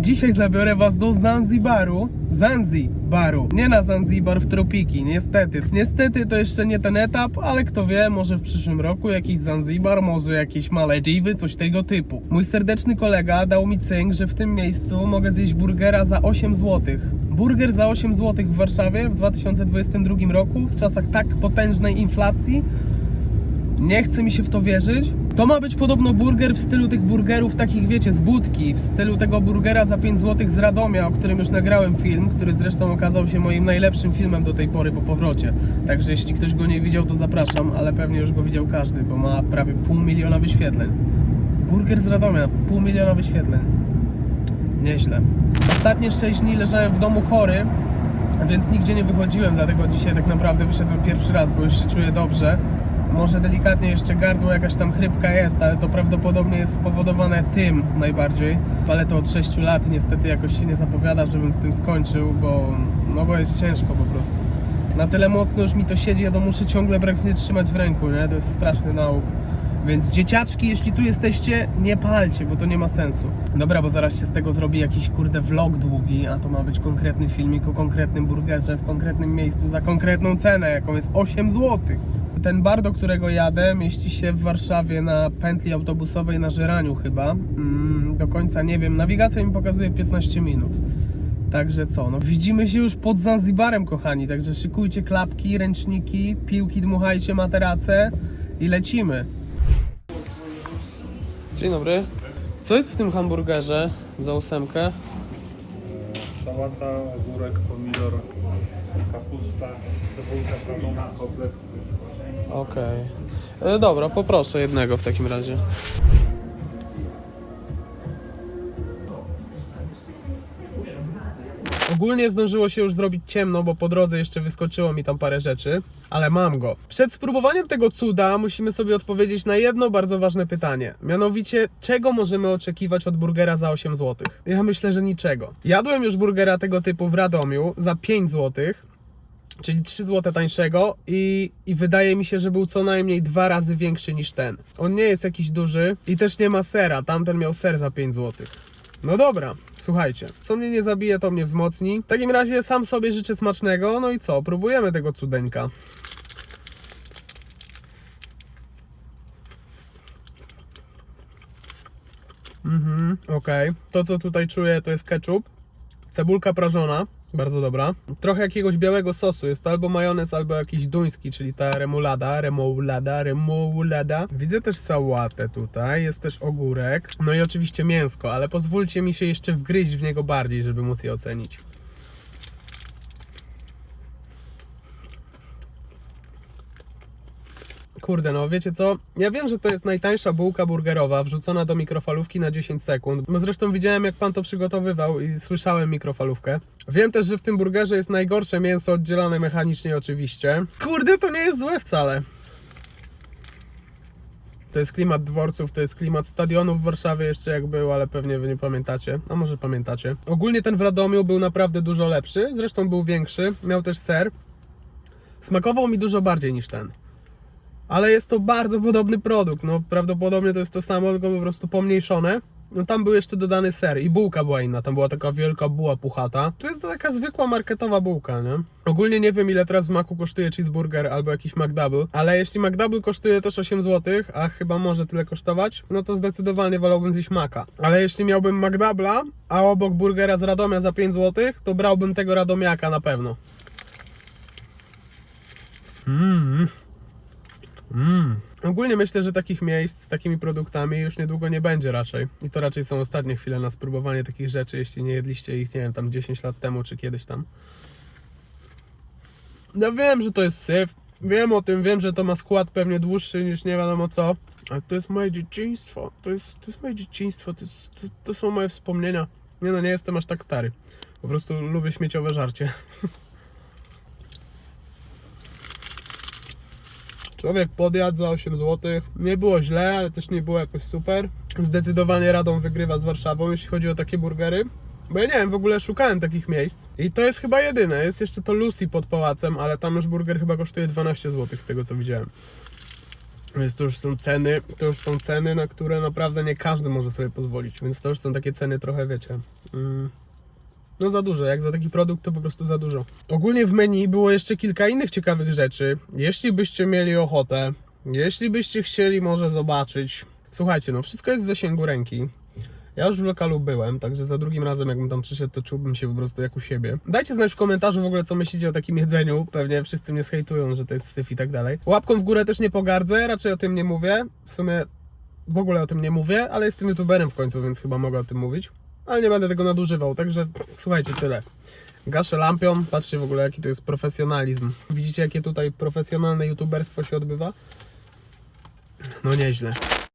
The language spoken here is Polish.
Dzisiaj zabiorę was do Zanzibaru. Zanzibaru. Nie na Zanzibar w tropiki, niestety. Niestety to jeszcze nie ten etap, ale kto wie, może w przyszłym roku jakiś Zanzibar, może jakieś Malediwy, coś tego typu. Mój serdeczny kolega dał mi cynk, że w tym miejscu mogę zjeść burgera za 8 zł. Burger za 8 zł w Warszawie w 2022 roku, w czasach tak potężnej inflacji, nie chce mi się w to wierzyć. To ma być podobno burger w stylu tych burgerów takich, wiecie, z budki, w stylu tego burgera za 5 zł z Radomia, o którym już nagrałem film, który zresztą okazał się moim najlepszym filmem do tej pory po powrocie. Także jeśli ktoś go nie widział, to zapraszam, ale pewnie już go widział każdy, bo ma prawie pół miliona wyświetleń. Burger z Radomia, pół miliona wyświetleń. Nieźle. Ostatnie 6 dni leżałem w domu chory, więc nigdzie nie wychodziłem, dlatego dzisiaj tak naprawdę wyszedłem pierwszy raz, bo już się czuję dobrze. Może delikatnie jeszcze gardło, jakaś tam chrypka jest, ale to prawdopodobnie jest spowodowane tym najbardziej. Ale to od 6 lat niestety jakoś się nie zapowiada, żebym z tym skończył, bo, no bo jest ciężko po prostu. Na tyle mocno już mi to siedzi, ja to muszę ciągle praktycznie trzymać w ręku, nie? To jest straszny nauk. Więc dzieciaczki, jeśli tu jesteście, nie palcie, bo to nie ma sensu. Dobra, bo zaraz się z tego zrobi jakiś kurde vlog długi, a to ma być konkretny filmik o konkretnym burgerze w konkretnym miejscu za konkretną cenę, jaką jest 8 zł. Ten bar, do którego jadę, mieści się w Warszawie na pętli autobusowej na Żeraniu chyba. Mm, do końca nie wiem, nawigacja mi pokazuje 15 minut. Także co, no widzimy się już pod Zanzibarem, kochani. Także szykujcie klapki, ręczniki, piłki, dmuchajcie materace i lecimy. Dzień dobry. Co jest w tym hamburgerze za ósemkę? Sałata, ogórek, pomidor, kapusta, cebulka prażona, kotlet. Okej. E, Dobra, poproszę jednego w takim razie. Ogólnie zdążyło się już zrobić ciemno, bo po drodze jeszcze wyskoczyło mi tam parę rzeczy, ale mam go. Przed spróbowaniem tego cuda musimy sobie odpowiedzieć na jedno bardzo ważne pytanie. Mianowicie, czego możemy oczekiwać od burgera za 8 zł? Ja myślę, że niczego. Jadłem już burgera tego typu w Radomiu za 5 zł, czyli 3 zł tańszego i, i wydaje mi się, że był co najmniej dwa razy większy niż ten. On nie jest jakiś duży i też nie ma sera, tamten miał ser za 5 zł. No dobra, słuchajcie, co mnie nie zabije, to mnie wzmocni. W takim razie sam sobie życzę smacznego, no i co, próbujemy tego cudeńka. Mhm, okej. To co tutaj czuję to jest ketchup, cebulka prażona, bardzo dobra. Trochę jakiegoś białego sosu, jest to albo majonez, albo jakiś duński, czyli ta remoulada, remoulada, remoulada. Widzę też sałatę tutaj, jest też ogórek, no i oczywiście mięsko, ale pozwólcie mi się jeszcze wgryźć w niego bardziej, żeby móc je ocenić. Kurde, no wiecie co? Ja wiem, że to jest najtańsza bułka burgerowa wrzucona do mikrofalówki na 10 sekund. No zresztą widziałem, jak pan to przygotowywał i słyszałem mikrofalówkę. Wiem też, że w tym burgerze jest najgorsze mięso oddzielane mechanicznie oczywiście. Kurde, to nie jest złe wcale. To jest klimat dworców, to jest klimat stadionów w Warszawie jeszcze jak był, ale pewnie wy nie pamiętacie. A może pamiętacie. Ogólnie ten w Radomiu był naprawdę dużo lepszy, zresztą był większy, miał też ser. Smakował mi dużo bardziej niż ten. Ale jest to bardzo podobny produkt. No, prawdopodobnie to jest to samo, tylko po prostu pomniejszone. No tam był jeszcze dodany ser i bułka była inna. Tam była taka wielka buła puchata. Tu jest to taka zwykła marketowa bułka, nie? Ogólnie nie wiem ile teraz w Macu kosztuje cheeseburger albo jakiś McDouble, ale jeśli McDouble kosztuje też 8 zł, a chyba może tyle kosztować, no to zdecydowanie wolałbym zjeść Maca. Ale jeśli miałbym McDouble'a, a obok burgera z Radomia za 5 zł, to brałbym tego Radomiaka na pewno. Mmm. Ogólnie myślę, że takich miejsc z takimi produktami już niedługo nie będzie raczej. I to raczej są ostatnie chwile na spróbowanie takich rzeczy, jeśli nie jedliście ich, nie wiem, tam 10 lat temu czy kiedyś tam. Ja wiem, że to jest syf. Wiem o tym, wiem, że to ma skład pewnie dłuższy niż nie wiadomo co. Ale to jest moje dzieciństwo. To jest, to jest moje dzieciństwo. To, jest, to, to są moje wspomnienia. Nie no, nie jestem aż tak stary. Po prostu lubię śmieciowe żarcie. Człowiek podjadł za 8 zł. Nie było źle, ale też nie było jakoś super. Zdecydowanie Radom wygrywa z Warszawą, jeśli chodzi o takie burgery. Bo ja nie wiem, w ogóle szukałem takich miejsc. I to jest chyba jedyne. Jest jeszcze to Lucy pod pałacem, ale tam już burger chyba kosztuje 12 zł z tego co widziałem. Więc to już są ceny, to już są ceny, na które naprawdę nie każdy może sobie pozwolić. Więc to już są takie ceny trochę, wiecie, Mm. No za dużo, jak za taki produkt to po prostu za dużo. Ogólnie w menu było jeszcze kilka innych ciekawych rzeczy. Jeśli byście mieli ochotę, jeśli byście chcieli może zobaczyć. Słuchajcie, no wszystko jest w zasięgu ręki. Ja już w lokalu byłem, także za drugim razem jakbym tam przyszedł, to czułbym się po prostu jak u siebie. Dajcie znać w komentarzu w ogóle, co myślicie o takim jedzeniu. Pewnie wszyscy mnie zhejtują, że to jest syf i tak dalej. Łapką w górę też nie pogardzę, raczej o tym nie mówię. W sumie w ogóle o tym nie mówię, ale jestem youtuberem w końcu, więc chyba mogę o tym mówić. Ale nie będę tego nadużywał, także słuchajcie, tyle. Gaszę lampion, patrzcie w ogóle jaki to jest profesjonalizm. Widzicie jakie tutaj profesjonalne youtuberstwo się odbywa? No nieźle.